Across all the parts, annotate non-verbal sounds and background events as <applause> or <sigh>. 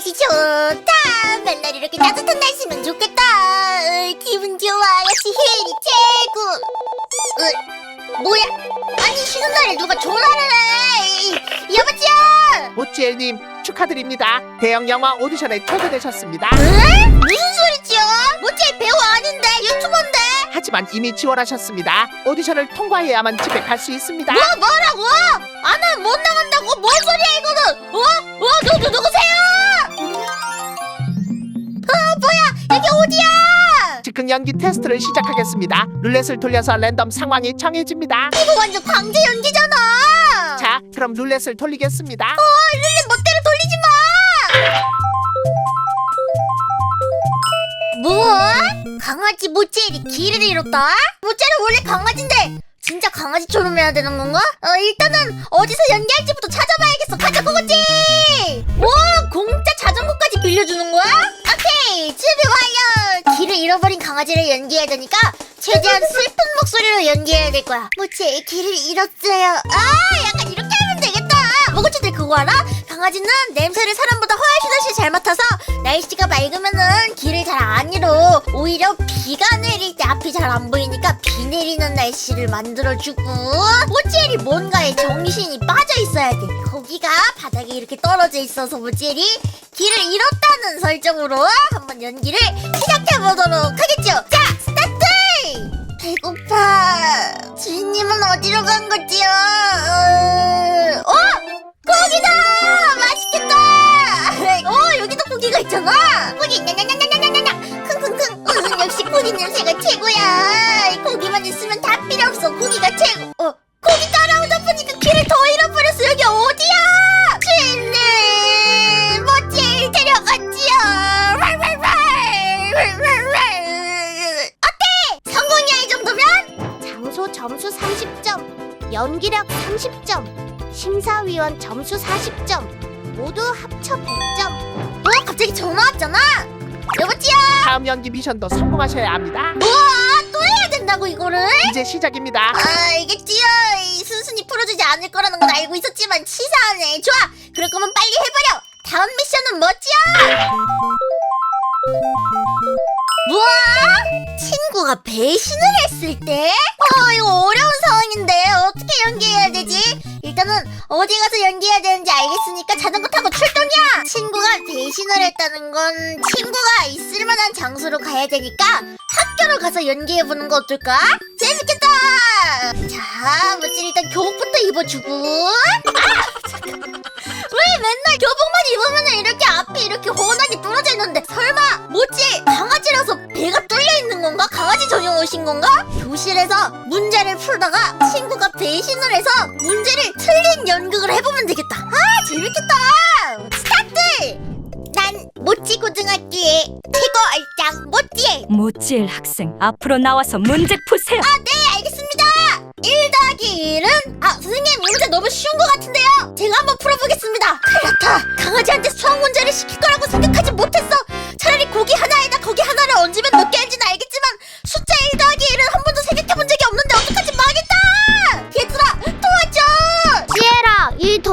날씨 좋다. 맨날 이렇게 따뜻한 날씨면 좋겠다. 으, 기분 좋아. 역시 혜일이 최고. 으, 뭐야? 아니 쉬는 날에 누가 전화를 해? 여보세요. 모찌엘님 축하드립니다. 대형 영화 오디션에 초대되셨습니다. 에? 무슨 소리지요? 모찌 배우 아닌데 유튜버인데. 하지만 이미 지원하셨습니다. 오디션을 통과해야만 집에 갈 수 있습니다. 뭐 뭐라고? 아는 못 나간다고? 뭔 소리야 이거는? 어? 어? 누, 누 누구세요? 연기 테스트를 시작하겠습니다. 룰렛을 돌려서 랜덤 상황이 정해집니다. 이거 완전 강제 연기잖아. 자, 그럼 룰렛을 돌리겠습니다. 어, 릴리 멋대로 돌리지 마. 뭐? 강아지 모찌엘이 길을 잃었다? 모찌엘은 원래 강아지인데 진짜 강아지처럼 해야 되는 건가? 어, 일단은 어디서 연기할지부터 찾아봐야겠어. 가자, 고고찌! 와, 잃어버린 강아지를 연기해야 되니까 최대한 슬픈 목소리로 연기해야 될 거야. 모찌엘 길을 잃었어요. 아, 약간 이렇게 하면 되겠다. 모고치들 그거 알아? 강아지는 냄새를 사람보다 훨씬 훨씬 잘 맡아서 날씨가 맑으면은 길을 잘 안 잃어. 오히려 비가 내릴 때 앞이 잘 안 보이니까 비 내리는 날씨를 만들어주고 모찌엘이 뭔가에 정신이 빠져 있어야 돼. 거기가 바닥에 이렇게 떨어져 있어서 모찌엘이 길을 잃었다는 설정으로 한번 연기를 시작해보도록 하겠죠. 자, 스타트! 배고파. 주인님은 어디로 간 거지요? 어? 어? 고기다! 맛있겠다! 심사위원 점수 40점, 모두 합쳐 100점. 어? 갑자기 전화 왔잖아? 여보지요? 다음 연기 미션도 성공하셔야 합니다. 뭐야? 또 해야 된다고 이거를? 이제 시작입니다. 알겠지요. 이 순순히 풀어주지 않을 거라는 건 알고 있었지만 치사하네. 좋아. 그럴 거면 빨리 해버려. 다음 미션은 뭐지요? 뭐? 친구가 배신을 했을 때? 어, 이거 어려운 상황인데 어떻게 연기해야 되지? 일단은 어디 가서 연기해야 되는지 알겠으니까 자전거 타고 출동이야! 친구가 배신을 했다는 건 친구가 있을 만한 장소로 가야 되니까 학교로 가서 연기해보는 거 어떨까? 재밌겠다! 자, 멋진 일단 교복부터 입어주고 아! 왜 맨날 교복만 입으면 이렇게 앞이 이렇게 훤하게 뚫어져 있는데 옷인 건가 교실에서 문제를 풀다가 친구가 배신을 해서 문제를 틀린 연극을 해보면 되겠다 아 재밌겠다 스타트 난 모찌 고등학교의 최고 얼짱 모찌 모찌엘 학생 앞으로 나와서 문제 푸세요. 아, 네, 알겠습니다. 1 더하기 1은 아, 선생님, 이 문제 너무 쉬운 것 같은데요. 제가 한번 풀어보겠습니다. 그렇다. 강아지한테 수학 문제를 시킬 거라고 생각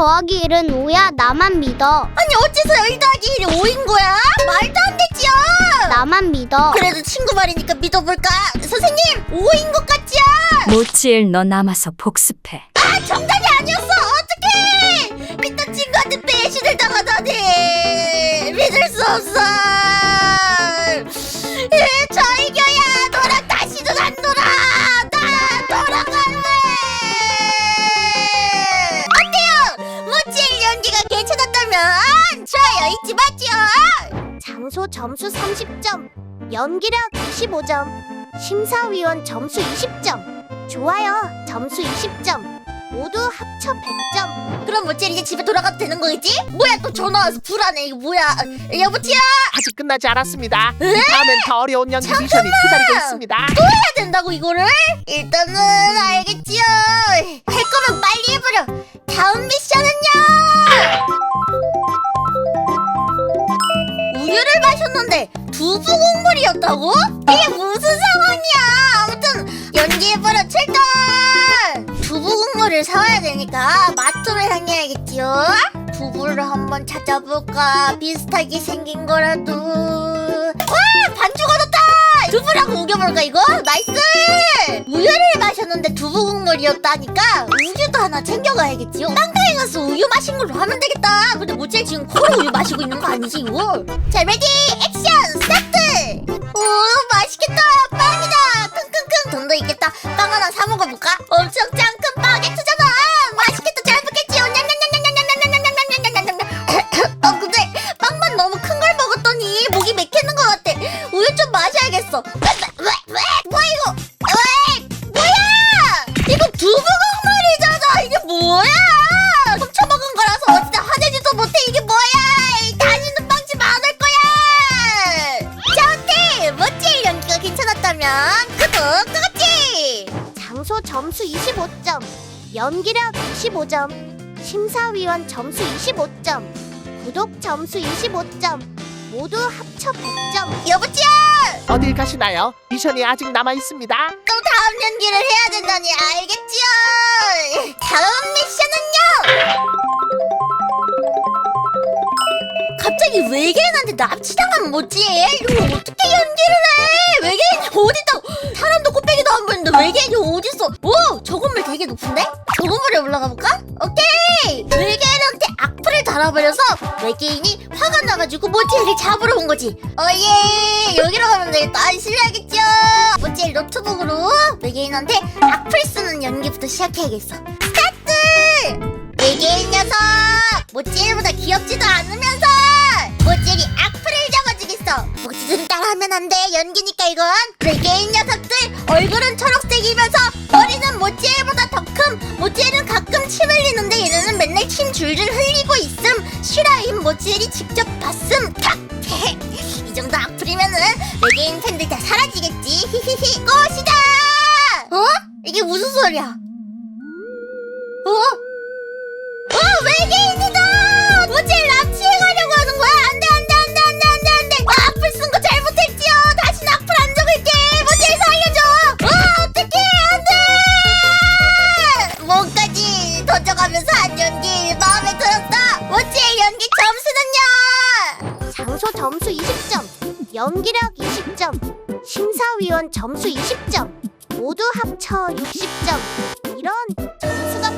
더하기 1은 5야. 나만 믿어. 아니 어째서 1 더하기 1이 5인 거야? 말도 안 되지요. 나만 믿어. 그래도 친구 말이니까 믿어볼까? 선생님, 5인 것 같지요? 모찌엘 너 남아서 복습해. 아 정답이 아니었어 어떡해 믿던 친구한테 배신을 당하다니 믿을 수 없어 장소 점수 30점, 연기력 25점, 심사위원 점수 20점, 좋아요 점수 20점, 모두 합쳐 100점. 그럼 모찌엘 이제 집에 돌아가도 되는 거겠지? 뭐야 또 전화 와서 불안해 이거 뭐야 어, 여보티야 아직 끝나지 않았습니다. 이 다음엔 더 어려운 연기 미션이 기다리고 있습니다. 해야 된다고 이거를? 일단은 알겠지요. 할 거면 빨리 해버려. 다음 미션은요. 마셨는데 두부 국물이었다고? 이게 무슨 상황이야? 아무튼 연기해버려 출동. 두부 국물을 사와야 되니까 마트로 향해야겠지요. 두부를 한번 찾아볼까 비슷하게 생긴 거라도 두부랑 우겨볼까 이거? 나이스! 우유를 마셨는데 두부 국물이었다니까 우유도 하나 챙겨가야겠지요? 빵가에 가서 우유 마신 걸로 하면 되겠다. 근데 모찌 지금 코로 우유 마시고 있는 거 아니지 이거? 자 레디 액션 스타트 오 맛있겠다 마셔야겠어 왜왜왜 뭐야 이거? 왜 뭐야? 이거 두부 국물이잖아. 이게 뭐야? 훔쳐먹은 거라서 어디다 화내지도 못해. 이게 뭐야? 이 다니는 빵집 안 할 거야. 자 어때? 멋지? 연기가 괜찮았다면 구독 꾹꾹지 장소 점수 25점, 연기력 25점, 심사위원 점수 25점, 구독 점수 25점, 모두 합쳐 100점. 여보지야 어딜 가시나요? 미션이 아직 남아 있습니다. 또 다음 연기를 해야 된다니 알겠지요 다음 미션은요 갑자기 외계인한테 납치당하면 뭐지? 이거 어떻게 연기를 해? 외계인이 어딨다고? 사람도 코빼기도 안 보이는데 외계인이 어딨어? 오! 저 건물 되게 높은데? 저 건물에 올라가 볼까? 오케이! 외계인한테 악플을 달아버려서 외계인이 화가 나가지고 모찌를 잡으러 온 거지. 어예! 여기로 가면 되겠다. 실례하겠죠? 모찌 노트북으로 외계인한테 악플 쓰는 연기부터 시작해야겠어. 스타트! 외계인 녀석! 모찌일보다 귀엽지도 않으면서 모찌일이 악플을 적어주겠어. 모찌들은 따라하면 안 돼. 연기니까 이건. 외계인 녀석들 얼굴은 초록색이면서 머리는 모찌일보다 더 큰. 모찌일은 가끔 침 흘리는데 얘네는 맨날 침 줄줄 흘리고 있음. 실화임 모찌일이 직접 봤음. 탁! <laughs> 이 정도 악플이면은 외계인 팬들 다 사라지겠지. 히히히. 꽃이다! 어? 이게 무슨 소리야? 어? 어? 외계인이다! 점수 20점, 연기력 20점, 심사위원 점수 20점, 모두 합쳐 60점. 이런 점수가